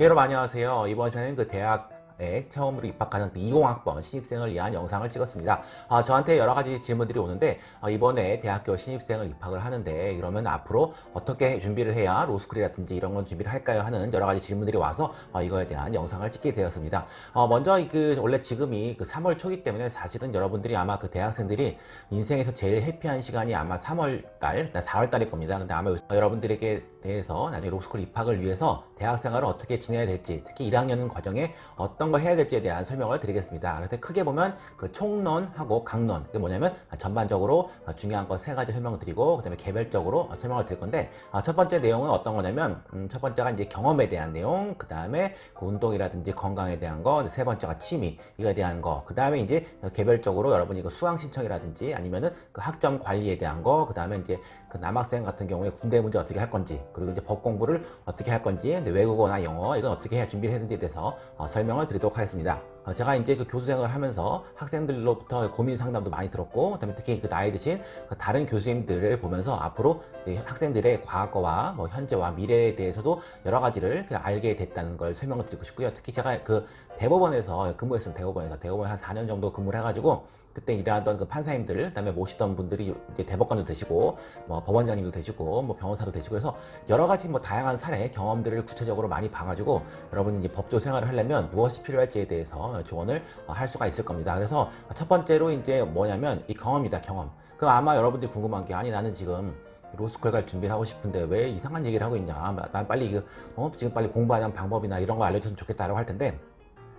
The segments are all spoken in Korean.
예, 여러분 안녕하세요. 이번 시간에는 그 대학 에 처음으로 입학하는 그 20학번 신입생을 위한 영상을 찍었습니다. 아, 저한테 여러 가지 질문들이 오는데 아, 이번에 대학교 신입생을 입학을 하는데 이러면 앞으로 어떻게 준비를 해야 로스쿨이라든지 이런 건 준비를 할까요 하는 여러 가지 질문들이 와서 아, 이거에 대한 영상을 찍게 되었습니다. 어, 먼저 그 원래 지금이 그 3월 초기 때문에 사실은 여러분들이 아마 그 대학생들이 인생에서 제일 해피한 시간이 아마 3월 달, 4월 달일 겁니다. 근데 아마 여러분들에게 대해서 나중에 로스쿨 입학을 위해서 대학 생활을 어떻게 지내야 될지, 특히 1학년 과정에 어떤 걸 해야 될지에 대한 설명을 드리겠습니다. 그래서 크게 보면 그 총론하고 강론, 그게 뭐냐면 전반적으로 중요한 거 세 가지 설명을 드리고, 그 다음에 개별적으로 설명을 드릴 건데, 아, 첫 번째 내용은 어떤 거냐면, 음, 첫 번째가 이제 경험에 대한 내용, 그 다음에 그 운동이라든지 건강에 대한 거, 세 번째가 취미, 이거에 대한 거, 그 다음에 이제 개별적으로 여러분이 그 수강 신청이라든지 아니면은 그 학점 관리에 대한 거, 그 다음에 이제 그 남학생 같은 경우에 군대 문제 어떻게 할 건지, 그리고 이제 법 공부를 어떻게 할 건지, 외국어나 영어 이건 어떻게 해야 준비를 했는지에 대해서 어, 설명을 드리도록 하겠습니다. 어, 제가 이제 그 교수 생활을 하면서 학생들로부터 고민 상담도 많이 들었고, 그다음에 특히 그 나이 드신 그 다른 교수님들을 보면서 앞으로 학생들의 과거와 뭐 현재와 미래에 대해서도 여러 가지를 그 알게 됐다는 걸 설명을 드리고 싶고요. 특히 제가 그 대법원에서 근무했습니다. 대법원에서 대법원 한 4년 정도 근무를 해가지고 그때 일하던 그 판사님들, 그다음에 모시던 분들이 이제 대법관도 되시고, 뭐 법원장님도 되시고, 뭐 변호사도 되시고 해서 여러 가지 뭐 다양한 사례 경험들을 구체적으로 많이 봐가지고 여러분이 이제 법조 생활을 하려면 무엇이 필요할지에 대해서 조언을 어, 할 수가 있을 겁니다. 그래서 첫 번째로 이제 뭐냐면 이 경험이다, 경험. 그럼 아마 여러분들이 궁금한 게 아니 나는 지금 로스쿨 갈 준비를 하고 싶은데 왜 이상한 얘기를 하고 있냐? 난 빨리 그 어, 지금 빨리 공부하는 방법이나 이런 거 알려줬으면 좋겠다라고 할 텐데.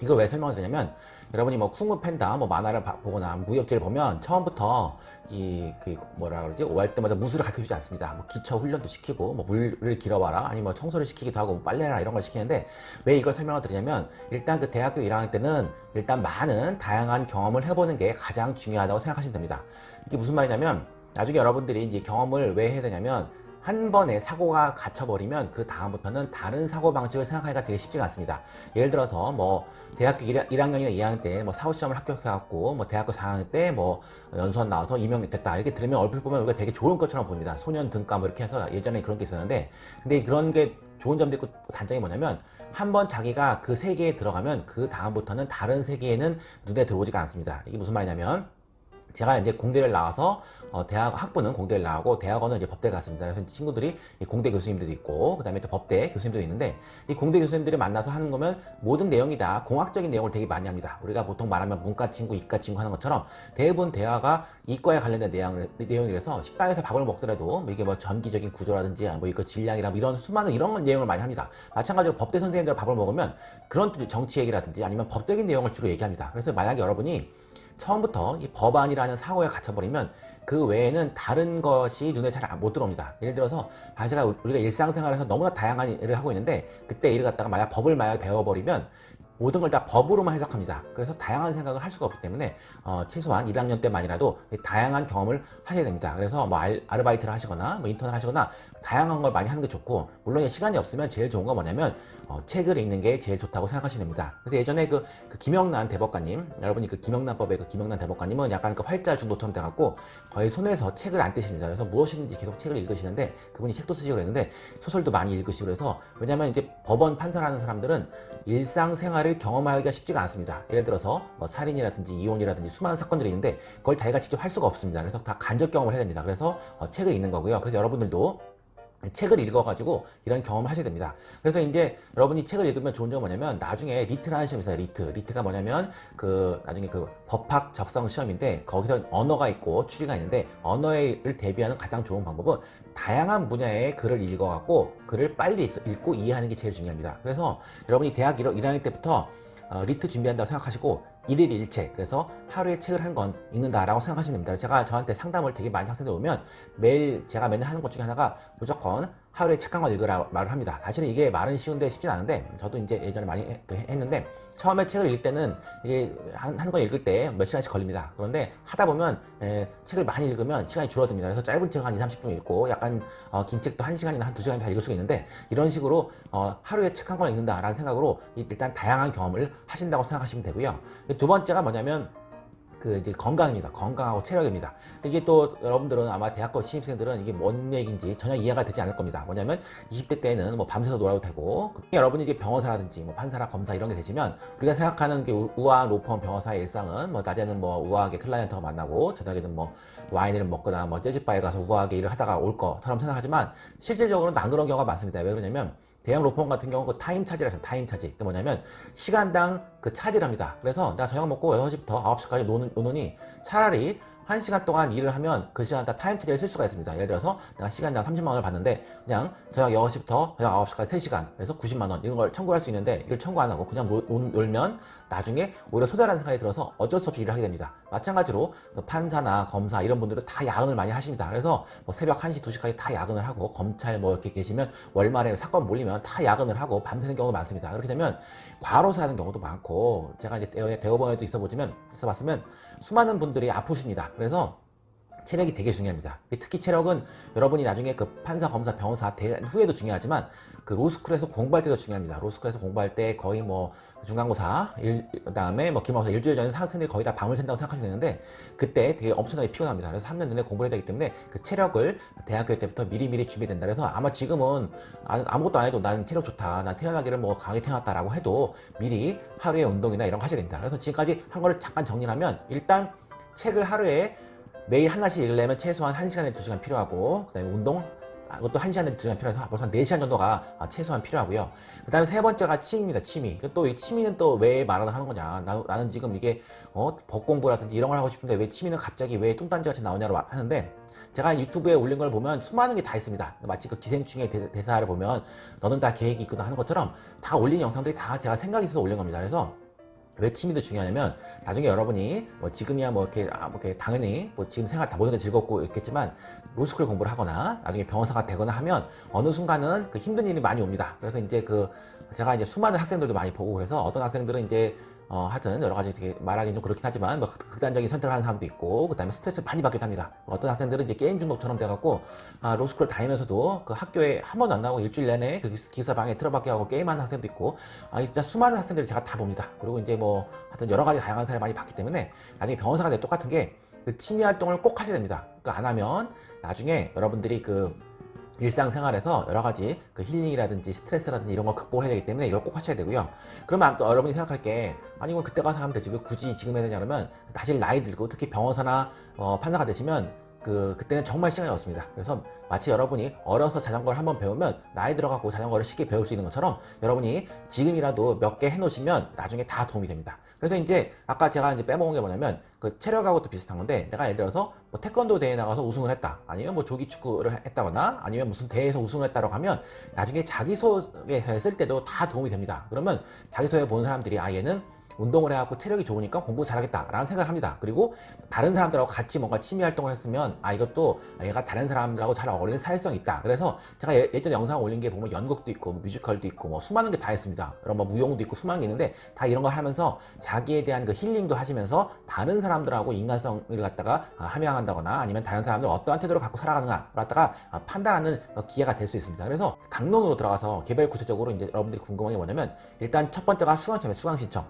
이걸 왜 설명을 드냐면 여러분이 뭐 쿵우 팬다 뭐 만화를 봐- 보거나 무협지를 보면 처음부터 이 그 뭐라 그러지 오할 때마다 무술을 가르쳐 주지 않습니다. 뭐 기초 훈련도 시키고 뭐 물을 길어봐라 아니면 뭐 청소를 시키기도 하고 뭐 빨래라 이런 걸 시키는데 왜 이걸 설명을 드리냐면 일단 그 대학교 1학년 때는 일단 많은 다양한 경험을 해보는 게 가장 중요하다고 생각하시면 됩니다. 이게 무슨 말이냐면 나중에 여러분들이 이제 경험을 왜 해야 되냐면 한 번에 사고가 갇혀버리면 그 다음부터는 다른 사고 방식을 생각하기가 되게 쉽지가 않습니다. 예를 들어서 뭐 대학교 1학년이나 2학년 때 뭐 사후시험을 합격해갖고 뭐 대학교 4학년 때 뭐 연수원 나와서 임용됐다 이렇게 들으면 얼핏 보면 우리가 되게 좋은 것처럼 보입니다. 소년 등감 뭐 이렇게 해서 예전에 그런 게 있었는데 근데 그런 게 좋은 점도 있고 단점이 뭐냐면 한 번 자기가 그 세계에 들어가면 그 다음부터는 다른 세계에는 눈에 들어오지가 않습니다. 이게 무슨 말이냐면 제가 이제 공대를 나와서 어, 대학 학부는 공대를 나오고 대학원은 이제 법대 갔습니다. 그래서 친구들이 이 공대 교수님들도 있고 그다음에 또 법대 교수님들도 있는데 이 공대 교수님들이 만나서 하는 거면 모든 내용이 다 공학적인 내용을 되게 많이 합니다. 우리가 보통 말하면 문과 친구, 이과 친구 하는 것처럼 대부분 대화가 이과에 관련된 내용을, 내용이라서 식당에서 밥을 먹더라도 뭐 이게 뭐 전기적인 구조라든지 뭐 이거 질량이라 뭐 이런 수많은 이런 내용을 많이 합니다. 마찬가지로 법대 선생님들 밥을 먹으면 그런 정치 얘기라든지 아니면 법적인 내용을 주로 얘기합니다. 그래서 만약에 여러분이 처음부터 이 법안이라는 사고에 갇혀버리면 그 외에는 다른 것이 눈에 잘 못 들어옵니다. 예를 들어서 아 제가 우리가 일상생활에서 너무나 다양한 일을 하고 있는데 그때 일을 갖다가 만약 법을 만약 배워버리면 모든 걸 다 법으로만 해석합니다. 그래서 다양한 생각을 할 수가 없기 때문에 어, 최소한 1학년 때만이라도 다양한 경험을 하셔야 됩니다. 그래서 뭐 알, 아르바이트를 하시거나 뭐 인턴을 하시거나 다양한 걸 많이 하는 게 좋고 물론 시간이 없으면 제일 좋은 건 뭐냐면 어, 책을 읽는 게 제일 좋다고 생각하시면 됩니다. 그래서 예전에 그, 그 김영란 대법관님 여러분이 그 김영란법의 그 김영란 대법관님은 약간 그 활자 중도처럼 돼갖고 거의 손에서 책을 안 떼십니다. 그래서 무엇이든지 계속 책을 읽으시는데 그분이 책도 쓰시고 그랬는데 소설도 많이 읽으시고 그래서 왜냐면 이제 법원 판사라는 사람들은 일상생활을 경험하기가 쉽지가 않습니다. 예를 들어서 뭐 살인이라든지 이혼이라든지 수많은 사건들이 있는데 그걸 자기가 직접 할 수가 없습니다. 그래서 다 간접 경험을 해야 됩니다. 그래서 어, 책을 읽는 거고요. 그래서 여러분들도 책을 읽어가지고 이런 경험을 하셔야 됩니다. 그래서 이제 여러분이 책을 읽으면 좋은 점은 뭐냐면 나중에 리트라는 시험이 있어요. 리트. 리트가 뭐냐면 그 나중에 그 법학 적성 시험인데 거기서 언어가 있고 추리가 있는데 언어를 대비하는 가장 좋은 방법은 다양한 분야의 글을 읽어갖고 글을 빨리 읽고 이해하는 게 제일 중요합니다. 그래서 여러분이 대학 1학년 때부터 어, 리트 준비한다고 생각하시고 일일 일책 그래서 하루에 책을 한 권 읽는다라고 생각하시면 됩니다. 제가 저한테 상담을 되게 많이 학생들 오면 매일 제가 맨날 하는 것 중에 하나가 무조건 하루에 책한권 읽으라 말을 합니다. 사실은 이게 말은 쉬운데 쉽진 않은데 저도 이제 예전에 많이 해- 그 했는데 처음에 책을 읽을 때는 이게 한권 읽을 때 몇 시간씩 걸립니다. 그런데 하다 보면 에, 책을 많이 읽으면 시간이 줄어듭니다. 그래서 짧은 책 한 2, 30분 읽고 약간 어, 긴 책도 1시간이나 한 2시간 다 읽을 수가 있는데 이런 식으로 어, 하루에 책 한 권 읽는다라는 생각으로 일단 다양한 경험을 하신다고 생각하시면 되고요. 두 번째가 뭐냐면 그 이제 건강입니다. 건강하고 체력입니다. 이게 또 여러분들은 아마 대학교 신입생들은 이게 뭔 얘기인지 전혀 이해가 되지 않을 겁니다. 뭐냐면 20대 때는 뭐 밤새서 놀아도 되고 여러분이 이제 변호사라든지 뭐 판사나 검사 이런 게 되시면 우리가 생각하는 게 우- 우아한 로펌 변호사의 일상은 뭐 낮에는 뭐 우아하게 클라이언트와 만나고 저녁에는 뭐 와인을 먹거나 뭐 재즈바에 가서 우아하게 일을 하다가 올 것처럼 생각하지만 실질적으로는 안 그런 경우가 많습니다. 왜 그러냐면 대형 로펌 같은 경우 그 타임 차지라 하죠. 타임 차지. 그게 뭐냐면 시간당 그 차지를 합니다. 그래서 나 저녁 먹고 6시부터 9시까지 노는, 노느니 차라리 1시간 동안 일을 하면 그 시간 다 타임 차지를 쓸 수가 있습니다. 예를 들어서 내가 시간당 30만 원을 받는데 그냥 저녁 6시부터 저녁 9시까지 3시간 그래서 90만 원 이런 걸 청구할 수 있는데 이걸 청구 안 하고 그냥 놀면 나중에 오히려 소대라는 생각이 들어서 어쩔 수 없이 일을 하게 됩니다. 마찬가지로 그 판사나 검사 이런 분들은 다 야근을 많이 하십니다. 그래서 뭐 새벽 1시, 2시까지 다 야근을 하고 검찰 뭐 이렇게 계시면 월말에 사건 몰리면 다 야근을 하고 밤새는 경우가 많습니다. 그렇게 되면 과로사 하는 경우도 많고 제가 이제 대법원에도 있어 보지만 있어 봤으면 수많은 분들이 아프십니다. 그래서 체력이 되게 중요합니다. 특히 체력은 여러분이 나중에 그 판사, 검사, 변호사 된 후에도 중요하지만 그 로스쿨에서 공부할 때도 중요합니다. 로스쿨에서 공부할 때 거의 뭐 중간고사, 일, 그다음에 뭐 기말고사 일주일 전에 학생들이 거의 다 밤을 샌다고 생각하시면 되는데 그때 되게 엄청나게 피곤합니다. 그래서 3년 내내 공부를 해야 되기 때문에 그 체력을 대학교 때부터 미리미리 준비된다. 그래서 아마 지금은 아- 아무것도 안 해도 난 체력 좋다. 난 태어나기를 뭐 강하게 태어났다라고 해도 미리 하루에 운동이나 이런 거 하셔야 됩니다. 그래서 지금까지 한 거를 잠깐 정리를 하면 일단 책을 하루에 매일 하나씩 읽으려면 최소한 1시간에 2시간 필요하고 그 다음에 운동 아, 그것도 1시간에 2시간 필요해서 벌써 한 4시간 정도가 아, 최소한 필요하고요. 그 다음에 세 번째가 취미입니다. 취미. 또 이 취미는 또 왜 말을 하는 거냐. 나, 나는 지금 이게 어, 법 공부라든지 이런 걸 하고 싶은데 왜 취미는 갑자기 왜 뚱딴지 같이 나오냐고 하는데 제가 유튜브에 올린 걸 보면 수많은 게 다 있습니다. 마치 그 기생충의 대, 대사를 보면 너는 다 계획이 있구나 하는 것처럼 다 올린 영상들이 다 제가 생각이 있어서 올린 겁니다. 그래서 왜 취미도 중요하냐면 나중에 여러분이 뭐 지금이야 뭐 이렇게, 아, 뭐 이렇게 당연히 뭐 지금 생활 다 모든 게 즐겁고 있겠지만 로스쿨 공부를 하거나 나중에 변호사가 되거나 하면 어느 순간은 그 힘든 일이 많이 옵니다. 그래서 이제 그 제가 이제 수많은 학생들도 많이 보고 그래서 어떤 학생들은 이제 어, 하여튼 여러 가지 되게 말하기는 좀 그렇긴 하지만 뭐 극- 극단적인 선택을 하는 사람도 있고 그다음에 스트레스 많이 받기도 합니다. 어떤 학생들은 이제 게임 중독처럼 돼갖고 아, 로스쿨 다니면서도 그 학교에 한 번도 안 나오고 일주일 내내 그 기- 기숙사 방에 틀어박게 하고 게임하는 학생도 있고 아 진짜 수많은 학생들을 제가 다 봅니다. 그리고 이제 뭐 하여튼 여러 가지 다양한 사례를 많이 봤기 때문에 나중에 변호사가 돼 똑같은 게 그 취미 활동을 꼭 하셔야 됩니다. 그 안 하면 나중에 여러분들이 그 일상생활에서 여러 가지 그 힐링이라든지 스트레스라든지 이런 걸 극복해야 되기 때문에 이걸 꼭 하셔야 되고요. 그러면 또 여러분이 생각할 게 아니 뭐 그때 가서 하면 되지 왜 굳이 지금 해야 되냐 그러면 다시 나이 들고 특히 변호사나 어, 판사가 되시면 그 그때는 정말 시간이 없습니다. 그래서 마치 여러분이 어려서 자전거를 한번 배우면 나이 들어가고 자전거를 쉽게 배울 수 있는 것처럼 여러분이 지금이라도 몇 개 해놓으시면 나중에 다 도움이 됩니다. 그래서 이제 아까 제가 이제 빼먹은 게 뭐냐면 그 체력하고도 비슷한 건데 내가 예를 들어서 뭐 태권도 대회 나가서 우승을 했다 아니면 뭐 조기 축구를 했다거나 아니면 무슨 대회에서 우승을 했다고 하면 나중에 자기소개서에 쓸 때도 다 도움이 됩니다. 그러면 자기소개 보는 사람들이 아 얘는 운동을 해갖고 체력이 좋으니까 공부 잘하겠다라는 생각을 합니다. 그리고 다른 사람들하고 같이 뭔가 취미 활동을 했으면 아 이것도 얘가 다른 사람들하고 잘 어울리는 사회성이 있다. 그래서 제가 예, 예전에 영상 올린 게 보면 연극도 있고 뭐 뮤지컬도 있고 뭐 수많은 게 다 있습니다. 여러 뭐 무용도 있고 수많은 게 있는데 다 이런 걸 하면서 자기에 대한 그 힐링도 하시면서 다른 사람들하고 인간성을 갖다가 아, 함양한다거나 아니면 다른 사람들 어떠한 태도를 갖고 살아가는가를 갖다가 아, 판단하는 어, 기회가 될 수 있습니다. 그래서 강론으로 들어가서 개별 구체적으로 이제 여러분들이 궁금한 게 뭐냐면 일단 첫 번째가 수강청이에요. 수강 신청.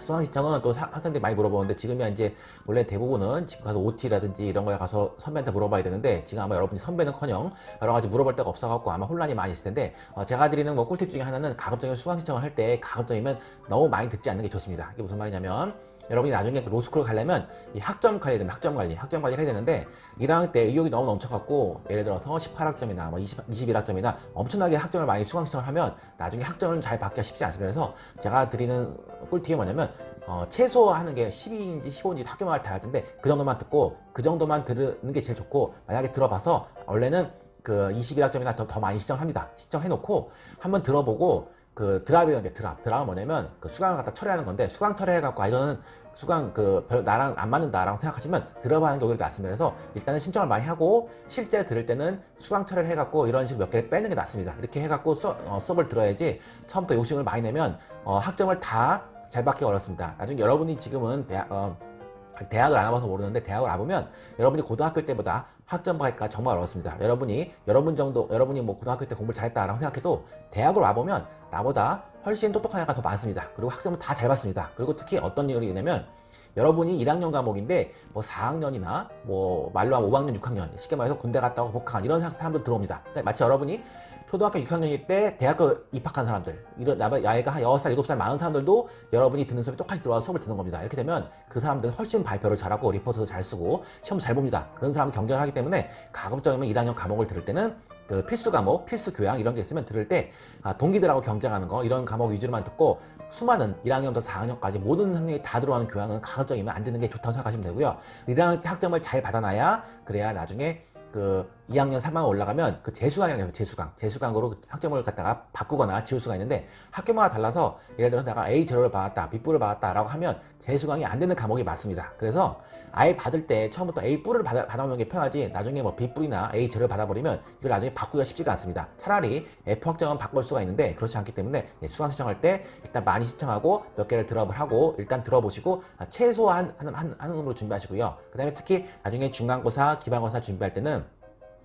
수강 신청은 또 사- 학생들이 많이 물어보는데 지금이야 이제 원래 대부분은 지금 가서 OT라든지 이런 거에 가서 선배한테 물어봐야 되는데 지금 아마 여러분이 선배는커녕 여러 가지 물어볼 데가 없어갖고 아마 혼란이 많이 있을 텐데 어, 제가 드리는 뭐 꿀팁 중에 하나는 가급적이면 수강 신청을 할 때 가급적이면 너무 많이 듣지 않는 게 좋습니다. 이게 무슨 말이냐면 여러분이 나중에 그 로스쿨 가려면 이 학점 관리 학점 관리, 학점 관리를 해야 되는데 1학년 때 의욕이 너무 넘쳐갖고 예를 들어서 18학점이나 뭐 20, 21학점이나 엄청나게 학점을 많이 수강 신청을 하면 나중에 학점을 잘 받기가 쉽지 않습니다. 그래서 제가 드리는 꿀팁이 뭐냐면 어, 최소 하는 게 12인지 15인지 학교마다 다를 텐데 그 정도만 듣고 그 정도만 들으는 게 제일 좋고 만약에 들어봐서 원래는 그 21학점이나 더, 더 많이 시청합니다. 시청해놓고 한번 들어보고 그 드랍이라는 게 드랍. 드랍은 뭐냐면 그 수강을 갖다 처리하는 건데 수강 처리해갖고 아 이거는 수강 그 별 나랑 안 맞는다라고 생각하시면 들어봐는 게 오히려 낫습니다. 그래서 일단은 신청을 많이 하고 실제 들을 때는 수강 처리를 해갖고 이런 식으로 몇 개를 빼는 게 낫습니다. 이렇게 해갖고 수, 어, 수업을 들어야지 처음부터 욕심을 많이 내면 어, 학점을 다 잘 받기 어렵습니다. 나중에 여러분이 지금은 대학, 어, 대학을 안 와봐서 모르는데 대학을 와보면 여러분이 고등학교 때보다 학점 받기가 정말 어렵습니다. 여러분이 여러분 정도 여러분이 뭐 고등학교 때 공부를 잘했다라고 생각해도 대학을 와보면 나보다 훨씬 똑똑한 애가 더 많습니다. 그리고 학점은 다잘 받습니다. 그리고 특히 어떤 이유로 있냐면 여러분이 1학년 과목인데 뭐 4학년이나 뭐 말로 하면 5학년, 6학년 쉽게 말해서 군대 갔다 오고 복학한 이런 사람들 들어옵니다. 그러니까 마치 여러분이 초등학교 6학년일 때 대학교 입학한 사람들 이런 나- 나이가 한 6살, 7살 많은 사람들도 여러분이 듣는 수업에 똑같이 들어와서 수업을 듣는 겁니다. 이렇게 되면 그 사람들은 훨씬 발표를 잘하고 리포트도 잘 쓰고 시험 잘 봅니다. 그런 사람 경쟁을 하기 때문에 가급적이면 1학년 과목을 들을 때는 그 필수 과목, 필수 교양 이런 게 있으면 들을 때 아, 동기들하고 경쟁하는 거 이런 과목 위주로만 듣고 수많은 1학년부터 4학년까지 모든 학년이 다 들어가는 교양은 가급적이면 안 듣는 게 좋다고 생각하시면 되고요. 1학년 때 학점을 잘 받아놔야 그래야 나중에 그 2학년 3학년 올라가면 그 재수강이라고 해서 재수강 재수강으로 그 학점을 갖다가 바꾸거나 지울 수가 있는데 학교마다 달라서 예를 들어서 내가 A 제로를 받았다 B뿔을 받았다 라고 하면 재수강이 안 되는 과목이 많습니다. 그래서 아예 받을 때 처음부터 A 뿔을 받아, 받아오는 게 편하지 나중에 뭐 B 뿔이나 A 제로를 받아버리면 이걸 나중에 바꾸기가 쉽지가 않습니다. 차라리 F 학점은 바꿀 수가 있는데 그렇지 않기 때문에 예, 수강 신청할 때 일단 많이 신청하고 몇 개를 드랍을 하고 일단 들어보시고 아, 최소한 한, 한, 한 음으로 준비하시고요. 그 다음에 특히 나중에 중간고사 기말고사 준비할 때는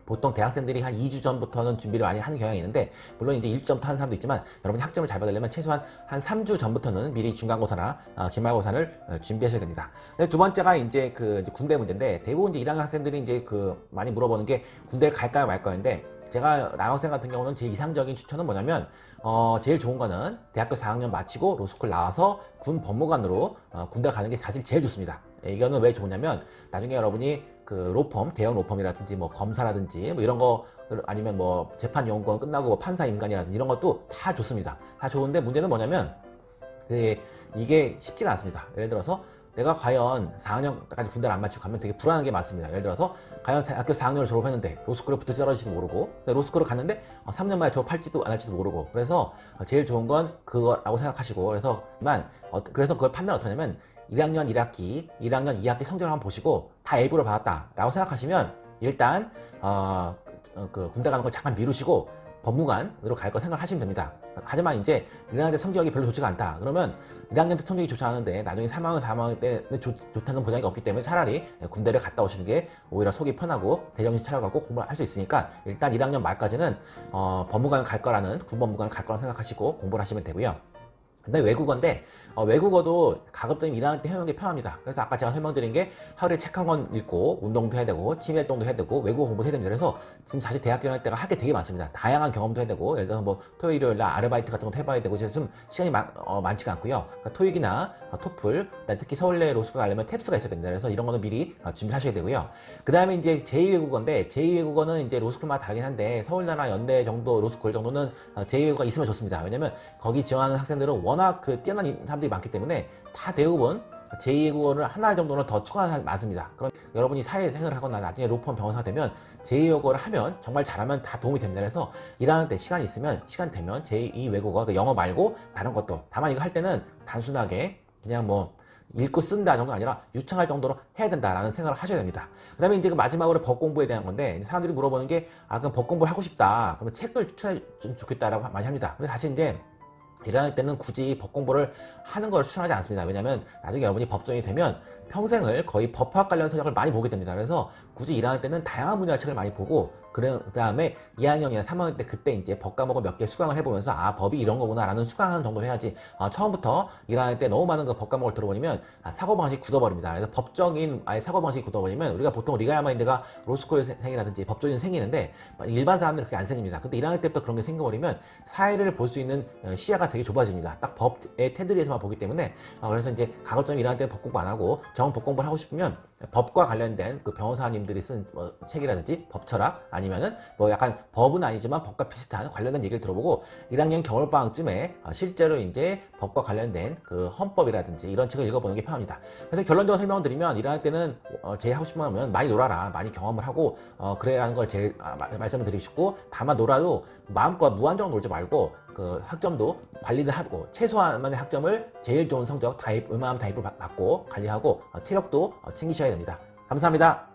보통 대학생들이 한 2주 전부터는 준비를 많이 하는 경향이 있는데 물론 이제 1점부터 하는 사람도 있지만 여러분이 학점을 잘 받으려면 최소한 한 3주 전부터는 미리 중간고사나 어, 기말고사를 어, 준비하셔야 됩니다. 두 번째가 이제 그 이제 군대 문제인데 대부분 이제 1학년 학생들이 이제 그 많이 물어보는 게 군대를 갈까요 말까요인데 제가 남학생 같은 경우는 제 이상적인 추천은 뭐냐면 어 제일 좋은 거는 대학교 4학년 마치고 로스쿨 나와서 군 법무관으로 어, 군대 가는 게 사실 제일 좋습니다. 예, 이거는 왜 좋냐면 나중에 여러분이 그 로펌 대형 로펌이라든지 뭐 검사라든지 뭐 이런 거 아니면 뭐 재판 연구원 끝나고 뭐 판사 임관이라든지 이런 것도 다 좋습니다. 다 좋은데 문제는 뭐냐면 그 이게 쉽지가 않습니다. 예를 들어서 내가 과연 4학년까지 군대를 안 마치고 가면 되게 불안한 게 많습니다. 예를 들어서 과연 학교 4학년을 졸업했는데 로스쿨에 붙을지 떨어질지도 모르고 로스쿨을 갔는데 어, 3년 만에 졸업할지도 안 할지도 모르고 그래서 어, 제일 좋은 건 그거라고 생각하시고 그래서만 어, 그래서 그걸 판단 어떻게 하냐면 1학년 1학기, 1학년 2학기 성적을 한번 보시고 다 A부를 받았다라고 생각하시면 일단 어, 그, 그 군대 가는 걸 잠깐 미루시고 법무관으로 갈 거 생각하시면 됩니다. 하지만 이제 1학년 때 성적이 별로 좋지가 않다. 그러면 1학년 때 성적이 좋지 않은데 나중에 3학년, 4학년 때는 좋, 좋다는 보장이 없기 때문에 차라리 군대를 갔다 오시는 게 오히려 속이 편하고 대정신 차려가고 공부를 할 수 있으니까 일단 1학년 말까지는 어, 법무관을 갈 거라는 군법무관을 갈 거라고 생각하시고 공부를 하시면 되고요. 근데 외국어인데 어, 외국어도 가급적이면 1학년 때 해놓는 게 편합니다. 그래서 아까 제가 설명드린 게 하루에 책 한 권 읽고 운동도 해야 되고 취미 활동도 해야 되고 외국어 공부도 해야 됩니다. 그래서 지금 사실 대학교 할 때가 할 게 되게 많습니다. 다양한 경험도 해야 되고 예를 들어서 뭐 토요일 일요일 날 아르바이트 같은 것도 해봐야 되고 지금 시간이 많, 어, 많지가 않고요. 그러니까 토익이나 어, 토플 특히 서울대 로스쿨 가려면 탭스가 있어야 됩니다. 그래서 이런 거는 미리 어, 준비를 하셔야 되고요. 그 다음에 이제 제2외국어인데 제2외국어는 이제 로스쿨마다 다르긴 한데 서울대나 연대 정도 로스쿨 정도는 어, 제2외국어가 있으면 좋습니다. 왜냐면 거기 지원하는 학생들은 워낙 그 뛰어난 사람들이 많기 때문에 다 대부분 제2외국어를 하나 정도는 더 추가하는 사람이 많습니다. 그럼 여러분이 사회생활을 하거나 나중에 로펌 변호사가 되면 제2 외국어를 하면 정말 잘하면 다 도움이 됩니다. 그래서 일하는 때 시간이 있으면 시간 되면 제2 외국어, 그 영어 말고 다른 것도 다만 이거 할 때는 단순하게 그냥 뭐 읽고 쓴다 정도가 아니라 유창할 정도로 해야 된다라는 생각을 하셔야 됩니다. 그 다음에 이제 그 마지막으로 법 공부에 대한 건데 사람들이 물어보는 게 아 그럼 법 공부를 하고 싶다. 그러면 책을 추천해 좀 좋겠다라고 많이 합니다. 근데 사실 이제 일하는 때는 굳이 법 공부를 하는 걸 추천하지 않습니다. 왜냐하면 나중에 여러분이 법정이 되면 평생을 거의 법학 관련 서적을 많이 보게 됩니다. 그래서 굳이 일하는 때는 다양한 분야의 책을 많이 보고 그 다음에 2학년이나 3학년 때 그때 이제 법 과목을 몇 개 수강을 해보면서 아 법이 이런 거구나라는 수강하는 정도로 해야지 아, 처음부터 일하는 때 너무 많은 그 법 과목을 들어버리면 아, 사고방식이 굳어버립니다. 그래서 법적인 아예 사고방식이 굳어버리면 우리가 보통 리가야 마인드가 로스쿨 생이라든지 법조인 생기는데 일반 사람들은 그게 안 생깁니다. 근데 1학년 때부터 그런 게 생겨버리면 사회를 볼 수 있는 어, 시야가 되게 좁아집니다. 딱 법의 테두리에서만 보기 때문에 어, 그래서 이제 가급적이면 1학년 때 법 공부 안 하고 정원 법 공부를 하고 싶으면 법과 관련된 그 변호사님들이 쓴 뭐 책이라든지 법철학 아니면은 뭐 약간 법은 아니지만 법과 비슷한 관련된 얘기를 들어보고 1학년 겨울방학쯤에 어, 실제로 이제 법과 관련된 그 헌법이라든지 이런 책을 읽어보는 게 편합니다. 그래서 결론적으로 설명을 드리면 1학년 때는 어, 제일 하고 싶은 거면 많이 놀아라, 많이 경험을 하고 어, 그래라는 걸 제일 아, 마- 말씀을 드리고 싶고 다만 놀아도 마음껏 무한정으로 놀지 말고 그 학점도 관리를 하고 최소한만의 학점을 제일 좋은 성적 다입 웬만하면 다입을 받- 받고 관리하고 어, 체력도 어, 챙기셔야 됩니다. 감사합니다.